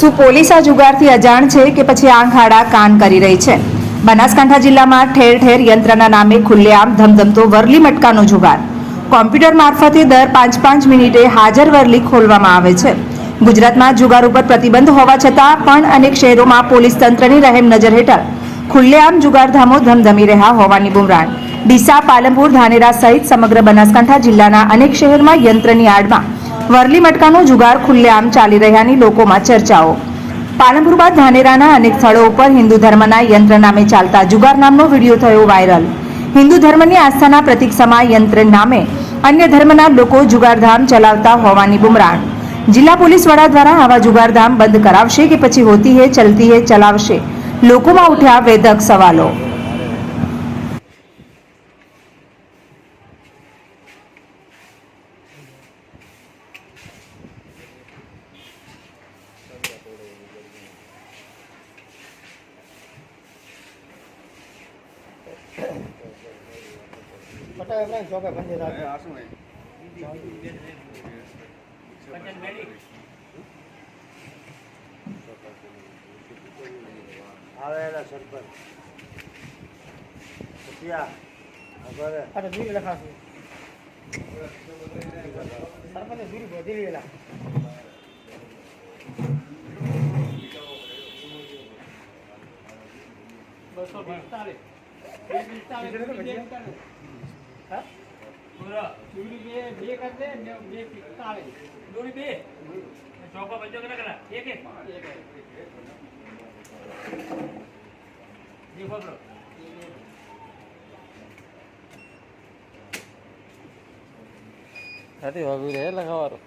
શું પોલીસ આ જુગારથી અજાણ છે કે પછી આંખ આડા કાન કરી રહી છે? બનાસકાંઠા જિલ્લામાં ઠેર ઠેર યંત્રના નામે ખુલ્લેઆમ ધમધમતો વરલી મટકાનો જુગાર. કોમ્પ્યુટર મારફતે દર પાંચ પાંચ મિનિટે હાજર વરલી ખોલવામાં આવે છે. ગુજરાતમાં જુગાર ઉપર પ્રતિબંધ હોવા છતાં પણ અનેક શહેરોમાં પોલીસ તંત્રની રહેમ નજર હેઠળ ખુલ્લેઆમ જુગારધામો ધમધમી રહ્યા હોવાની બુમરાણ. ડીસા, પાલનપુર, ધાનેરા સહિત સમગ્ર બનાસકાંઠા જિલ્લાના અનેક શહેરમાં યંત્રની આડમાં વરલી મટકાનો જુગાર ખુલ્લેઆમ ચાલી રહ્યાની લોકોમાં ચર્ચાઓ. પાલનપુર બાદ ધાનેરાના અનેક સ્થળો ઉપર હિન્દુ ધર્મના યંત્ર નામે ચાલતા જુગાર નામનો વીડિયો થયો વાયરલ. હિન્દુ ધર્મની આસ્થાના પ્રતિક સમા યંત્ર નામે અન્ય ધર્મના લોકો જુગારધામ ચલાવતા હોવાની બુમરાણ. જિલ્લા પોલીસ વડા દ્વારા આવા જુગારધામ બંધ કરાવશે કે પછી હોતી હે, ચલતી હે, ચલાવશે? લોકોમાં ઉઠ્યા વેધક સવાલો. પટાવે એમને ચોકે બંધ રાખે આવેલા સરપંચ સત્યા હવે અરે દૂરી લખાશું સરપંચ દૂરી વધી લેલા બસો પિસ્તાલીસ હા દોરી બે બે કરી દે ને બે પિસ્તાળીસ દોરી બે ચોપા પંચો કેટલા કરા એક એક જી ખબર નથી વાગુ રે લખાવારો